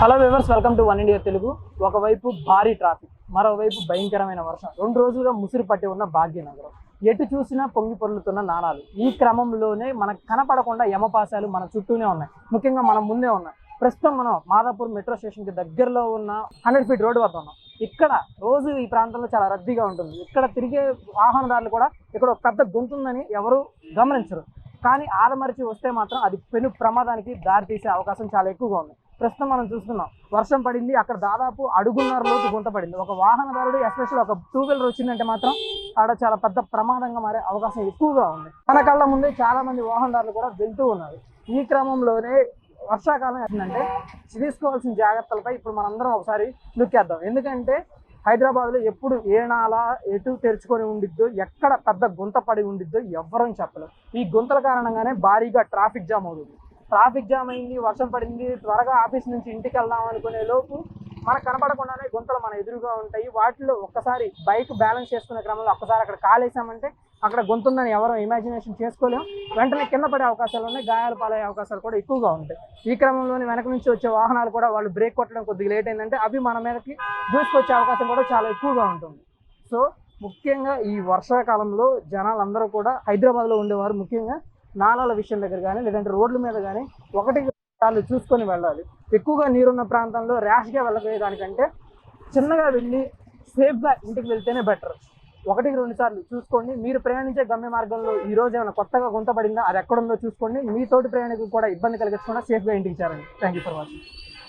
Hello viewers welcome to one India Telugu ఒకవైపు భారీ traffic మరోవైపు భయంకరమైన వర్షం. రెండు రోజులుగా ముసిరి పట్టి ఉన్న భాగ్యనగరం. ఎటు చూసినా పొంగి పొర్లుతున్న నాణాలు. ఈ క్రమంలోనే మనకు కనపడకుండా యమపాశాలు మన చుట్టూనే ఉన్నాయి. ముఖ్యంగా మన ముందే ఉన్నాయి ప్రస్తుతం మనం మాదాపూర్ మెట్రో స్టేషన్కి దగ్గరలో ఉన్న హండ్రెడ్ ఫీట్ రోడ్డు వద్ద ఉన్నాం. ఇక్కడ రోజు ఈ ప్రాంతంలో చాలా రద్దీగా ఉంటుంది. ఇక్కడ తిరిగే వాహనదారులు కూడా ఇక్కడ ఒక పెద్ద గొంతుందని ఎవరు గమనించరు. కానీ ఆదమరిచి వస్తే మాత్రం అది పెను ప్రమాదానికి దారితీసే అవకాశం చాలా ఎక్కువగా ఉంది. ప్రస్తుతం మనం చూస్తున్నాం. వర్షం పడింది. అక్కడ దాదాపు అడుగున్నర లోతు గుంత పడింది. ఒక వాహనదారుడు ఎస్పెషల్ ఒక టూ వీలర్ వచ్చిందంటే మాత్రం ఆడ చాలా పెద్ద ప్రమాదంగా మారే అవకాశం ఎక్కువగా ఉంది. మన కళ్ళ ముందే చాలా మంది వాహనదారులు కూడా వెళ్తూ ఉన్నారు. ఈ క్రమంలోనే వర్షాకాలం ఏంటంటే తీసుకోవాల్సిన జాగ్రత్తలపై ఇప్పుడు మనందరం ఒకసారి లుక్కేద్దాం ఎందుకంటే హైదరాబాద్లో ఎప్పుడు ఏ నాల ఎటు తెరుచుకొని ఉండిద్దో ఎక్కడ పెద్ద గుంత పడి ఉండిద్దో ఎవ్వరం చెప్పలేదు ఈ గుంతల కారణంగానే భారీగా ట్రాఫిక్ జామ్ అవుతుంది. ట్రాఫిక్ జామ్ అయింది వర్షం పడింది త్వరగా ఆఫీస్ నుంచి ఇంటికి వెళ్దాం అనుకునే లోపు మనకు కనపడకుండానే గుంతలు మన ఎదురుగా ఉంటాయి. వాటిలో ఒక్కసారి బైక్ బ్యాలెన్స్ చేసుకునే క్రమంలో ఒక్కసారి అక్కడ కాలేసామంటే అక్కడ గొంతుందని ఎవరో ఇమాజినేషన్ చేసుకోలేం. వెంటనే కింద పడే అవకాశాలు ఉన్నాయి గాయాలు పాలయ్యే అవకాశాలు కూడా ఎక్కువగా ఉంటాయి. ఈ క్రమంలోనే వెనక నుంచి వచ్చే వాహనాలు కూడా వాళ్ళు బ్రేక్ కొట్టడం కొద్దిగా లేట్ అయిందంటే అవి మన మీదకి దూసుకొచ్చే అవకాశం కూడా చాలా ఎక్కువగా ఉంటుంది. సో ముఖ్యంగా ఈ వర్షాకాలంలో జనాలందరూ కూడా హైదరాబాద్లో ఉండేవారు ముఖ్యంగా. నాలాల విషయం దగ్గర కానీ లేదంటే రోడ్ల మీద కానీ ఒకటి సార్లు చూసుకొని వెళ్ళాలి. ఎక్కువగా నీరున్న ప్రాంతంలో ర్యాష్గా వెళ్ళగలిగేదానికంటే చిన్నగా వెళ్ళి సేఫ్గా ఇంటికి వెళ్తేనే బెటర్ ఒకటికి రెండు సార్లు చూసుకోండి. మీరు ప్రయాణించే గమ్య మార్గంలో ఈ రోజు ఏమైనా కొత్తగా గుంతపడిందా అది ఎక్కడుందో చూసుకోండి. మీ తోటి ప్రయాణికులు కూడా ఇబ్బంది కలిగించకుండా సేఫ్గా ఇంటికి చేరండి. Thank you for watching